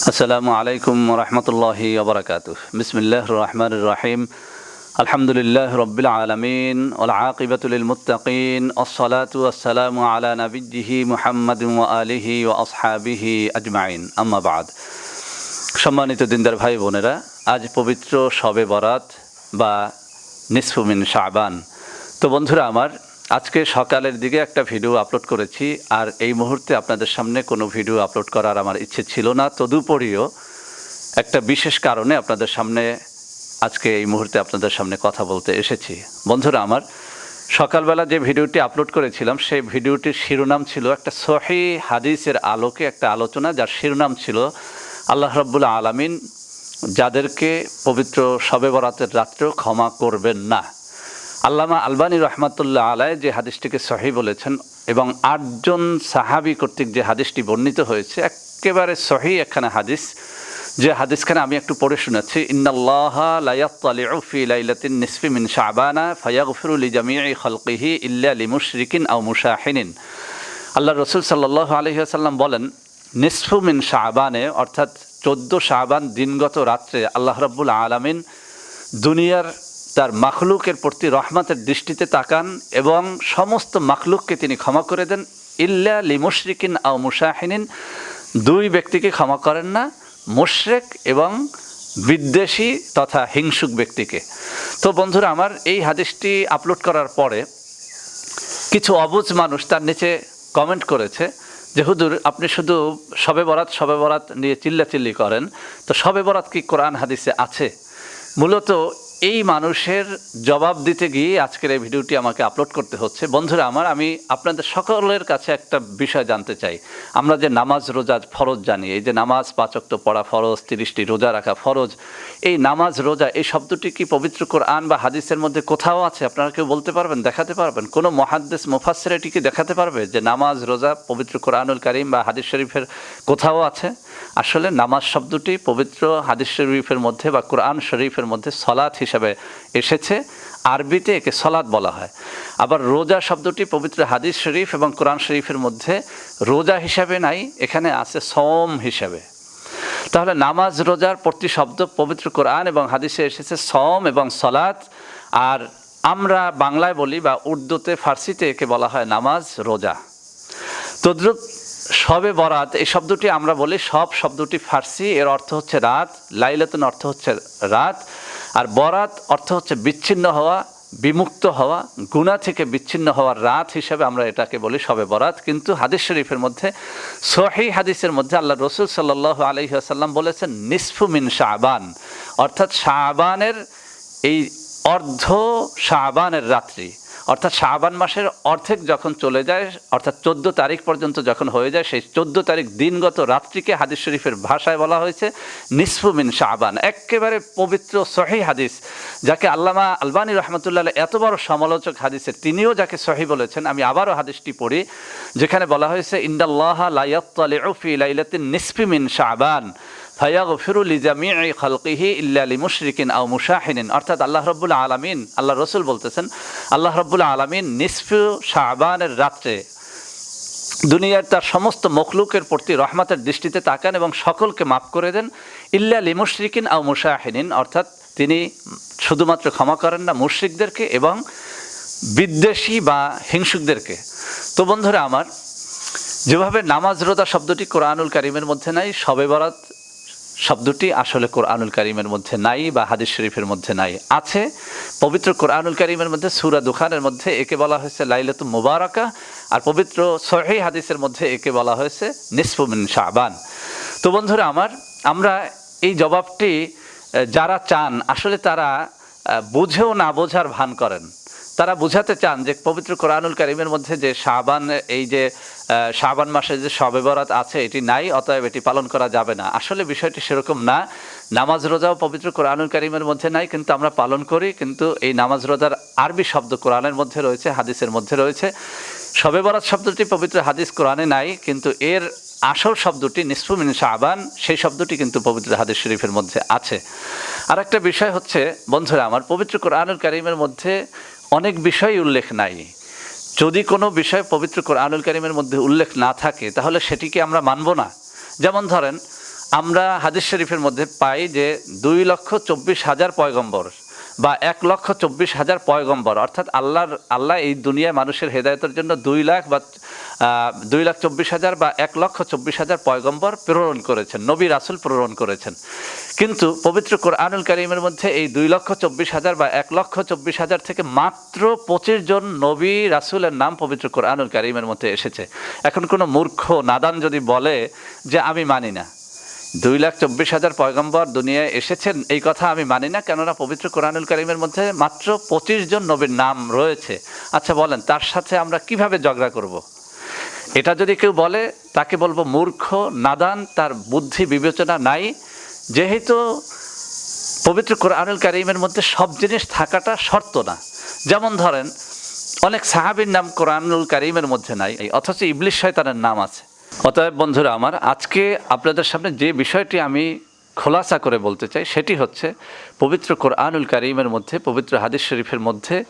আসসালামু আলাইকুম রহমতুল্লাহি ওবরাকাত বিসমিল্লাহ রহমান রাহিম। আলহামদুলিল্লাহ রবিল আলমিন ওলাকিবতুল মুতাকিন আসসালামু আলা নবিজিহি মুহাম্মদ আলিহি ও আসহাবিহি আজমাইন। আম্মাবাদ সম্মানিত দিনদার ভাই বোনেরা, আজ পবিত্র শবে বরাত বা নিসফুমিন শাবান। তো বন্ধুরা আমার আজকে সকালের দিকে একটা ভিডিও আপলোড করেছি, আর এই মুহূর্তে আপনাদের সামনে কোনো ভিডিও আপলোড করার আমার ইচ্ছে ছিল না। তদুপরিও একটা বিশেষ কারণে আপনাদের সামনে আজকে এই মুহূর্তে আপনাদের সামনে কথা বলতে এসেছি। বন্ধুরা, আমার সকালবেলা যে ভিডিওটি আপলোড করেছিলাম, সেই ভিডিওটির শিরোনাম ছিল একটা সহি হাদিসের আলোকে একটা আলোচনা, যার শিরোনাম ছিল, আল্লাহ রব্বুল আলামিন যাদেরকে পবিত্র শবে বরাতের রাত্রেও ক্ষমা করবেন না। আল্লামা আলবানী রহমাতুল্লাহ আলায় যে হাদিসটিকে সহি বলেছেন এবং আটজন সাহাবি কর্তৃক যে হাদিসটি বর্ণিত হয়েছে, একেবারে সহি একখানা হাদিস। যে হাদিসখানে আমি একটু পড়ে শুনেছি, ইন্নাল্লাহ লায়াত্তালিউ ফি লাইলাতিন নিসফি মিন শাবানা ফায়াগফিরু ইল্লা আল্লাহ রসুল সাল্লাহ আলহিহাসাল্লাম বলেন, নিসফু মিন শাহবানে অর্থাৎ চোদ্দ শাহবান দিনগত রাত্রে আল্লাহ রব্বুল আলামিন দুনিয়ার তার মাখলুকের প্রতি রহমতের দৃষ্টিতে তাকান এবং সমস্ত মাখলুককে তিনি ক্ষমা করে দেন। ইল্লা লিমুশরিকিন আও মুশাহিনিন। দুই ব্যক্তিকে ক্ষমা করেন না, মুশরেক এবং বিদ্বেষী তথা হিংসুক ব্যক্তিকে। তো বন্ধুরা, আমার এই হাদিসটি আপলোড করার পরে কিছু অবুজ মানুষ তার নিচে কমেন্ট করেছে যে, হুজুর, আপনি শুধু শবে বরাত শবে বরাত নিয়ে চিল্লাচিল্লি করেন। তো শবে বরাত কি কোরআন হাদিসে আছে? মূলত এই মানুষের জবাব দিতে গিয়ে আজকের এই ভিডিওটি আমাকে আপলোড করতে হচ্ছে। বন্ধুরা আমার, আমি আপনাদের সকলের কাছে একটা বিষয় জানতে চাই। আমরা যে নামাজ রোজা ফরজ জানি, এই যে নামাজ পাচক তো পড়া ফরজ, তিরিশটি রোজা রাখা ফরজ, এই নামাজ রোজা, এই শব্দটি কি পবিত্র কোরআন বা হাদিসের মধ্যে কোথাও আছে? আপনারা কেউ বলতে পারবেন, দেখাতে পারবেন? কোনো মহাদ্দেশ মুফাসের এটিকে দেখাতে পারবে যে নামাজ রোজা পবিত্র কোরআনুল করিম বা হাদিস শরীফের কোথাও আছে? আসলে নামাজ শব্দটি পবিত্র হাদিস শরীফের মধ্যে বা কোরআন শরীফের মধ্যে সলাৎ হিসাবে এসেছে। আরবিতে একে সলাদ বলা হয়। আবার রোজা শব্দটি পবিত্র হাদিস শরীফ এবং কোরআন শরীফের মধ্যে রোজা হিসাবে নাই, এখানে আছে সম হিসাবে। তাহলে নামাজ, রোজার প্রতি শব্দ পবিত্র কোরআন এবং হাদিসে এসেছে সম এবং সলাদ আর আমরা বাংলায় বলি বা উর্দুতে, ফার্সিতে একে বলা হয় নামাজ, রোজা। তদ্রুপ সবে বরাত, এই শব্দটি আমরা বলি সব শব্দটি ফার্সি, এর অর্থ হচ্ছে রাত, লাইলাতুন অর্থ হচ্ছে রাত, আর বরাত অর্থ হচ্ছে বিচ্ছিন্ন হওয়া, বিমুক্ত হওয়া গুণা থেকে বিচ্ছিন্ন হওয়ার রাত হিসেবে আমরা এটাকে বলি সবে বরাত, কিন্তু হাদিস শরীফের মধ্যে সহি হাদিসের মধ্যে আল্লাহ রসুল সাল্লাহ আলহিহাসাল্লাম বলেছেন, নিসফু মিন শাহবান অর্থাৎ শাহবানের এই অর্ধ শাহবানের রাত্রি। অর্থাৎ শাহবান মাসের অর্ধেক যখন চলে যায়, অর্থাৎ চোদ্দ তারিখ পর্যন্ত যখন হয়ে যায়, সেই চোদ্দ তারিখ দিনগত রাত্রিকে হাদিস শরীফের ভাষায় বলা হয়েছে নিসফুমিন শাহবান একেবারে পবিত্র, সহি হাদিস, যাকে আল্লামা আলবানী রহমতুল্লাহ এত বড় সমালোচক হাদিসের তিনিও যাকে সহি বলেছেন। আমি আবারও হাদিসটি পড়ি, যেখানে বলা হয়েছে ইন্দাল্লাহ লাইয়াত্তালিউফি লাইলাতিন নিসফিমিন শাহবান ফায়াগফিরুল লিজামিই খালকিহি ইল্লা লিমুশরিকিন আও মুশাহিনিন অর্থাৎ আল্লাহ রব্বুল আলামিন আল্লাহ রসুল বলতেছেন, আল্লাহ রব্বুল আলামিন নিসফু শাহবানের রাত্রে দুনিয়ার তার সমস্ত মখলুকের প্রতি রহমতের দৃষ্টিতে তাকান এবং সকলকে মাফ করে দেন। ইল্লা লিমুশরিকিন আও মুশাহিনিন অর্থাৎ তিনি শুধুমাত্র ক্ষমা করেন না মুশরিকদেরকে এবং বিদ্বেষী বা হিংসুকদেরকে। তো বন্ধুরা আমার, যেভাবে নামাজ রোজা শব্দটি কোরআনুল কারিমের মধ্যে নাই শবে বরাত শব্দটি আসলে কোরআনুল কারিমের মধ্যে নাই বা হাদিস শরীফের মধ্যে নাই। আছে, পবিত্র কোরআনুল কারিমের মধ্যে, সুরা দুখানের মধ্যে, একে বলা হয়েছে লাইলাতু মুবারকা, আর পবিত্র সহি হাদিসের মধ্যে একে বলা হয়েছে নিসফুমিন শাহবান তো বন্ধুরা আমার, আমরা এই জবাবটি যারা চান, আসলে তারা বুঝেও না বোঝার ভান করেন। তারা বুঝাতে চান যে পবিত্র কোরআনুল কারিমের মধ্যে যে শাহবান এই যে শাহবান মাসে যে শবে বরাত আছে, এটি নাই, অতএব এটি পালন করা যাবে না। আসলে বিষয়টি সেরকম না। নামাজ রোজাও পবিত্র কোরআনুল কারিমের মধ্যে নাই, কিন্তু আমরা পালন করি, কিন্তু এই নামাজ রোজার আরবি শব্দ কোরআনের মধ্যে রয়েছে, হাদিসের মধ্যে রয়েছে। শবে বরাত শব্দটি পবিত্র হাদিস কোরআনে নাই, কিন্তু এর আসল শব্দটি নিসফুমিন শাহবান সেই শব্দটি কিন্তু পবিত্র হাদিস শরীফের মধ্যে আছে। আর একটা বিষয় হচ্ছে, বন্ধুরা, আমার পবিত্র কোরআনুল কারিমের মধ্যে অনেক বিষয় উল্লেখ নাই। যদি কোনো বিষয় পবিত্র করে আনুল করিমের মধ্যে উল্লেখ না থাকে, তাহলে সেটিকে আমরা মানব না। যেমন ধরেন, আমরা হাদিস শরীফের মধ্যে পাই যে দুই লক্ষ চব্বিশ হাজার পয়গম্বর বা এক লক্ষ চব্বিশ হাজার পয়গম্বর। অর্থাৎ আল্লাহর, আল্লাহ এই দুনিয়ায় মানুষের হেদায়তের জন্য দুই লাখ বা দুই লাখ চব্বিশ হাজার বা এক লক্ষ চব্বিশ হাজার পয়গম্বর প্রেরণ করেছেন, নবী রাসুল প্রেরণ করেছেন। কিন্তু পবিত্র কোরআনুল করিমের মধ্যে এই দুই লক্ষ চব্বিশ হাজার বা এক লক্ষ চব্বিশ হাজার থেকে মাত্র পঁচিশ জন নবী রাসুলের নাম পবিত্র কোরআনুল করিমের মধ্যে এসেছে। এখন কোনো মূর্খ, নাদান যদি বলে যে আমি মানি না দুই লাখ চব্বিশ হাজার পয়গম্বর দুনিয়ায় এসেছেন। এই কথা আমি মানি না, কেননা পবিত্র কোরআনুল করিমের মধ্যে মাত্র পঁচিশ জন নবীর নাম রয়েছে। আচ্ছা বলেন, তার সাথে আমরা কীভাবে ঝগড়া করব। এটা যদি কেউ বলে, তাকে বলব মূর্খ, নাদান, তার বুদ্ধি বিবেচনা নাই। যেহেতু পবিত্র কোরআনুল কারিমের মধ্যে সব জিনিস থাকাটা শর্ত না। যেমন ধরেন, অনেক সাহাবীর নাম কোরআনুল কারিমের মধ্যে নাই, অথচ ইবলিশ শয়তানের নাম আছে। অতএব বন্ধুরা আমার, আজকে আপনাদের সামনে যে বিষয়টি আমি খোলাসা করে বলতে চাই, সেটি হচ্ছে পবিত্র কোরআনুল কারিমের মধ্যে, পবিত্র হাদিস শরীফের মধ্যে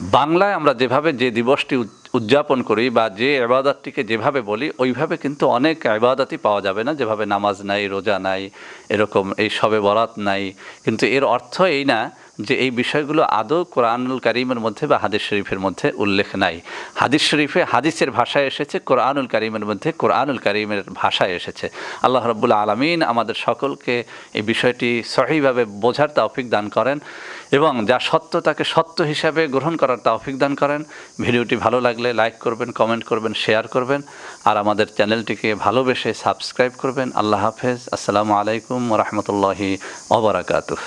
বাংলায় আমরা যেভাবে যে দিবসটি উদ- উদযাপন করি বা যে আবাদতটিকে যেভাবে বলি, ওইভাবে কিন্তু অনেক আবাদতই পাওয়া যাবে না। যেভাবে নামাজ নাই, রোজা নাই, এরকম এই সবে বরাত নাই, কিন্তু এর অর্থ এই না যে এই বিষয়গুলো আদৌ কোরআনুল কারিমের মধ্যে বা হাদিস শরীফের মধ্যে উল্লেখ নাই। হাদিস শরীফে হাদিসের ভাষায় এসেছে, কোরআনুল কারিমের মধ্যে কোরআনুল কারিমের ভাষায় এসেছে। আল্লাহ রব্বুল আলমিন আমাদের সকলকে এই বিষয়টি সহিভাবে বোঝার তৌফিক দান করেন এবং যা সত্য তাকে সত্য হিসাবে গ্রহণ করার তৌফিক দান করেন। ভিডিওটি ভালো লাগলে লাইক করবেন, কমেন্ট করবেন, শেয়ার করবেন আর আমাদের চ্যানেলটিকে ভালোবেসে সাবস্ক্রাইব করবেন। আল্লাহ হাফেজ। আসসালামু আলাইকুম রহমতুল্লাহি ওবরাকাতুহ